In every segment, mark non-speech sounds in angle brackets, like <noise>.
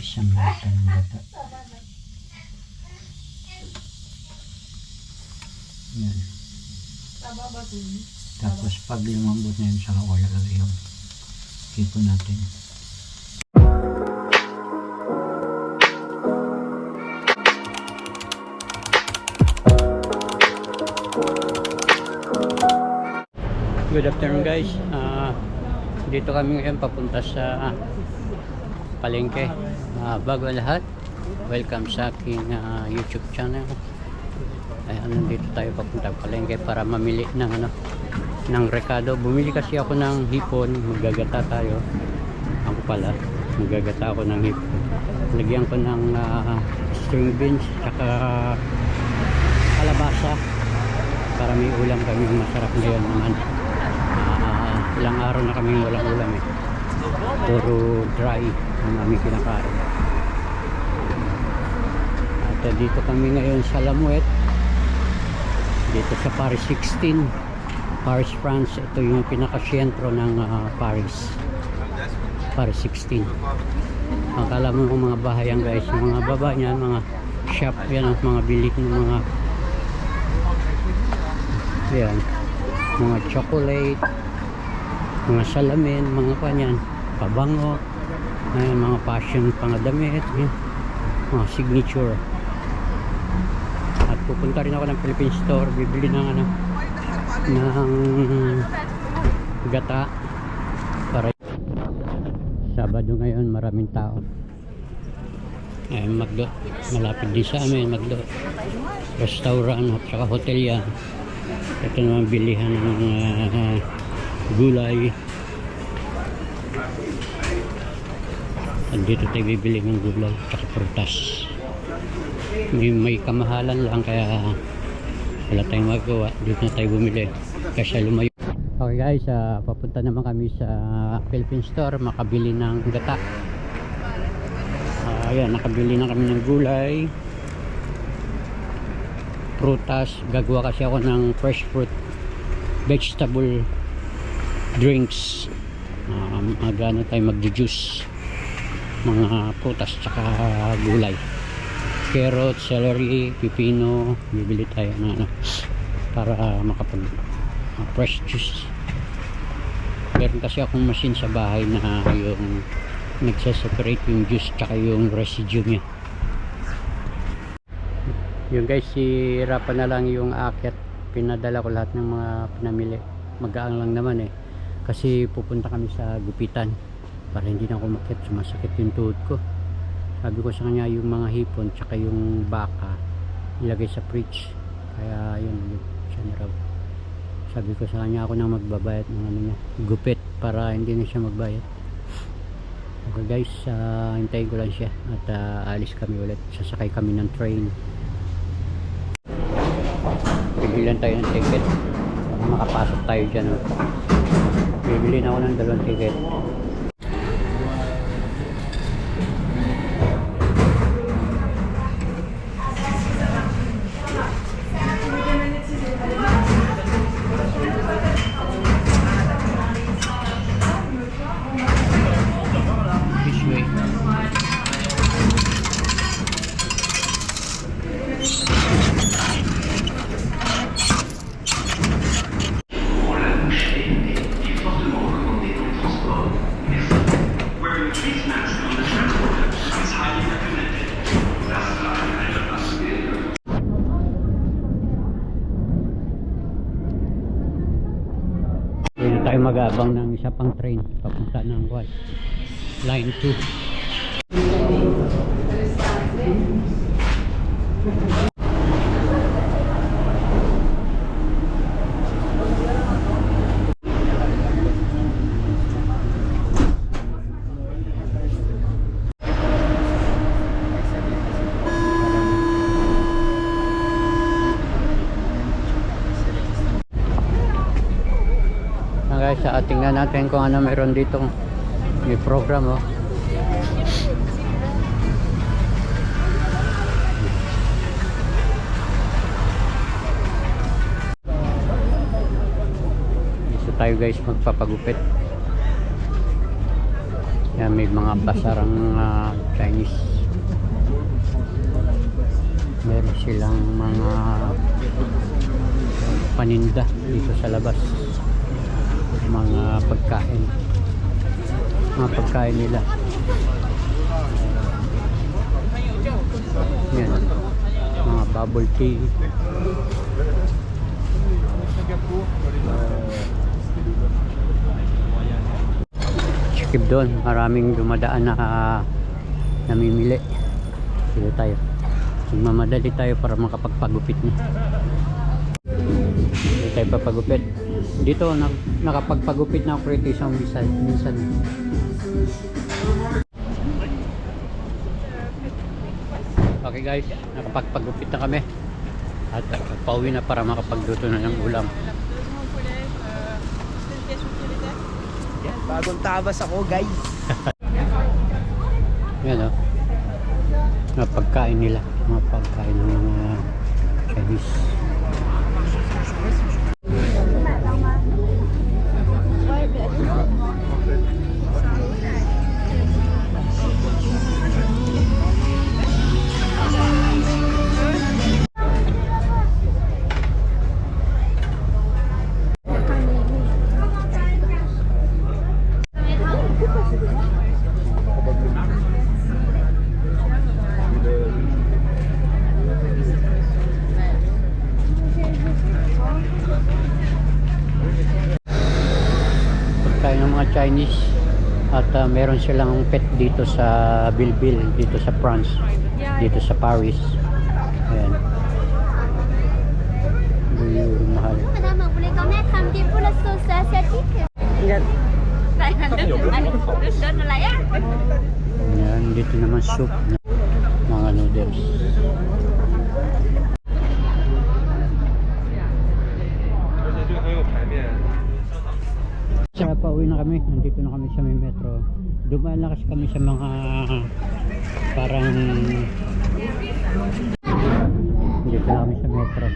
Isang lata ng gata. Yan. Tapos pag lumambot na yun, saka wala lagay yung hipon natin. Good afternoon guys. Ah, dito kami ngayon papunta sa palengke. Ah, bago lahat, welcome sa aking ah, YouTube channel. Ayan, nandito tayo papunta palengke para mamili ng ano ng rekado. Bumili kasi ako ng hipon, magagata tayo. Ako pala, magagata ako ng hipon. Lagyan ko ng ah, string beans, tsaka kalabasa para may ulam kami masarap ngayon naman. Ah, ilang araw na kami walang ulam eh. Puro dry ang aming kinakain. At ah, dito kami ngayon sa Lamuet. Dito sa Paris 16. Paris, France. Ito yung pinakasentro ng ah, Paris. Paris 16. Akala mo yung mga bahayan guys. Yung mga baba niyan, mga shop yan at mga bilik ng mga yan mga chocolate mga salamin mga kanyan pabango ayan, mga fashion pangadamit yan. mga signature. At pupunta rin ako ng Philippine store bibili ng ano ng gata para Sabado ngayon maraming tao. Ay magdo malapit din sa amin magdo restaurant at saka hotel yan ito naman bilihan ng ah, gulay andito tayo bibili ng gulay at prutas. May, may kamahalan lang kaya wala tayong magawa. Dito na tayo bumili. Kasi lumayo. Okay guys ah, papunta naman kami sa Philippine store. Makabili ng gata. Ah, ayan nakabili na kami ng gulay. Prutas. Gagawa kasi ako ng fresh fruit vegetable drinks. Um, agano tayo mag-juice mga prutas tsaka gulay. Carrot, celery, pipino bibili tayo na ano para makapag uh, fresh juice. Meron kasi akong machine sa bahay na yung nagsaseparate yung juice tsaka yung residue niya. Yung guys si Rapa na lang yung akit. Pinadala ko lahat ng mga pinamili. Magaang lang naman eh. Kasi pupunta kami sa gupitan para hindi na ako makit sumasakit yung tuhod ko sabi ko sa kanya yung mga hipon tsaka yung baka ilagay sa fridge kaya yun siya na sabi ko sa kanya ako na magbabayad ng ano niya gupit para hindi na siya magbayad okay guys ah, hintayin ko lang siya at ah, alis kami ulit sasakay kami ng train Bibilan tayo ng ticket. Makapasok tayo dyan. Oh. Bibili na ako ng dalawang ticket. Tayo mag-abang ng isa pang train papunta ng what? Line 2. at tingnan natin kung ano meron dito. May program oh. isa tayo guys magpapagupit. Yan may mga basarang uh, Chinese. Meron silang mga paninda dito sa labas mga pagkain. Mga pagkain nila. Yan. Mga bubble tea. Skip doon. Maraming dumadaan na namimili. Dito tayo. Magmamadali tayo para makapagpagupit na. Dito tayo papagupit dito na, nakapagpagupit na ako rito isang minsan, minsan okay guys nakapagpagupit na kami at pauwi na para makapagluto na ng ulam Bagong tabas ako, guys. <laughs> Yan o. Mga pagkain nila. Mga pagkain ng mga Chinese. Chinese. At uh, meron silang pet dito sa Bilbil, dito sa France, dito sa Paris. Ayan. Hindi mahal. Ayan, dito naman soup na mga noodles. Kaya pauwi na kami, nandito na kami sa may metro. Dumaan na kasi kami sa mga parang dito na kami sa metro.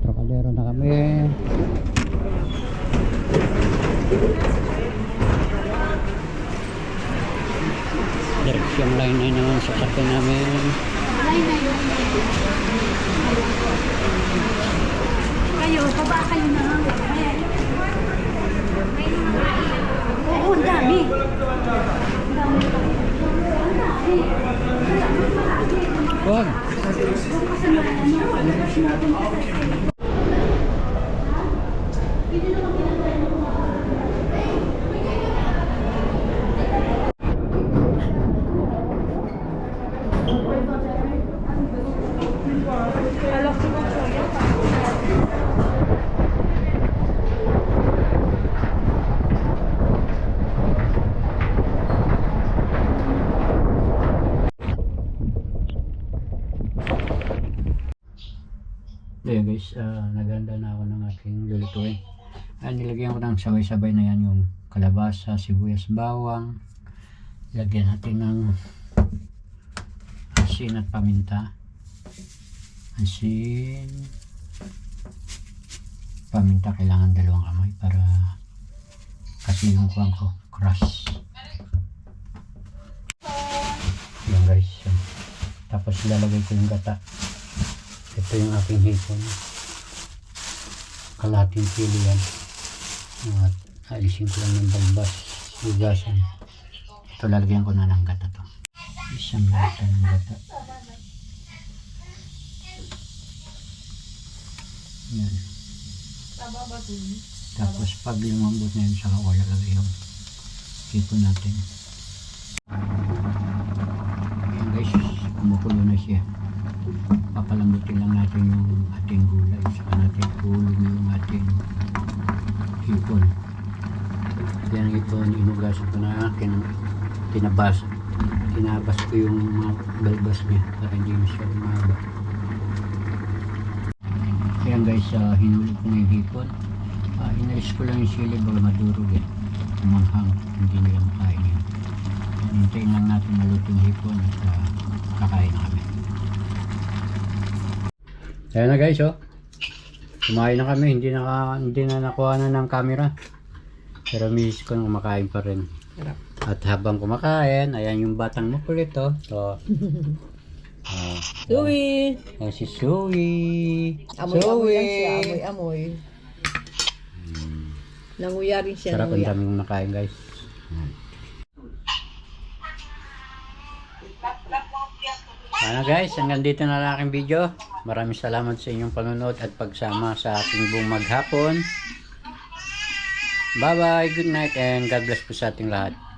Trocadero na kami. Direksyon line na naman sa sakyan namin. Kayo, baba kayo na. Oo, ang dami. Wag! Ayan guys, ah, naganda na ako ng aking lulutuin. Ayan, nilagyan ko ng sabay-sabay na yan yung kalabasa, sibuyas, bawang. Lagyan natin ng asin at paminta. Asin. Paminta kailangan dalawang kamay para kasi yung kuwang ko, crush. Yan guys. Tapos ilalagay ko yung gata. Ito yung aking hipon. Kalating kilo yan. At alisin ko lang ng balbas. Hugasan. Ito lalagyan ko na ng gata to. Isang lata ng gata. Yan. Tapos pag lumambot na yun, saka ko lalagay yung hipon natin. Ayan guys, kumukulo na siya papalambutin lang natin yung ating gulay saka natin hulog yung ating hipon yan ang hipon inugasan ko na kin tinabas tinabas ko yung mga balbas niya para hindi masyado mahaba ayan guys uh, hinulog ko na yung hipon uh, inalis ko lang yung sili baga madurog eh. Manghang hindi nila makain yun hintayin lang natin maluto yung hipon at uh, kakain na kami. Ayan na guys oh. Kumain na kami, hindi na, hindi na nakuha na ng camera. Pero miss ko nang kumakain pa rin. At habang kumakain, ayan yung batang mo kulit oh. So, <laughs> oh, Louie! ayan si Zoe. Amoy-amoy lang siya. Amoy-amoy. Nanguya rin siya. Sarap ang nanguya. daming kumakain guys. Ano guys, hanggang dito na lang aking video. Maraming salamat sa inyong panonood at pagsama sa ating buong maghapon. Bye bye, good night and God bless po sa ating lahat.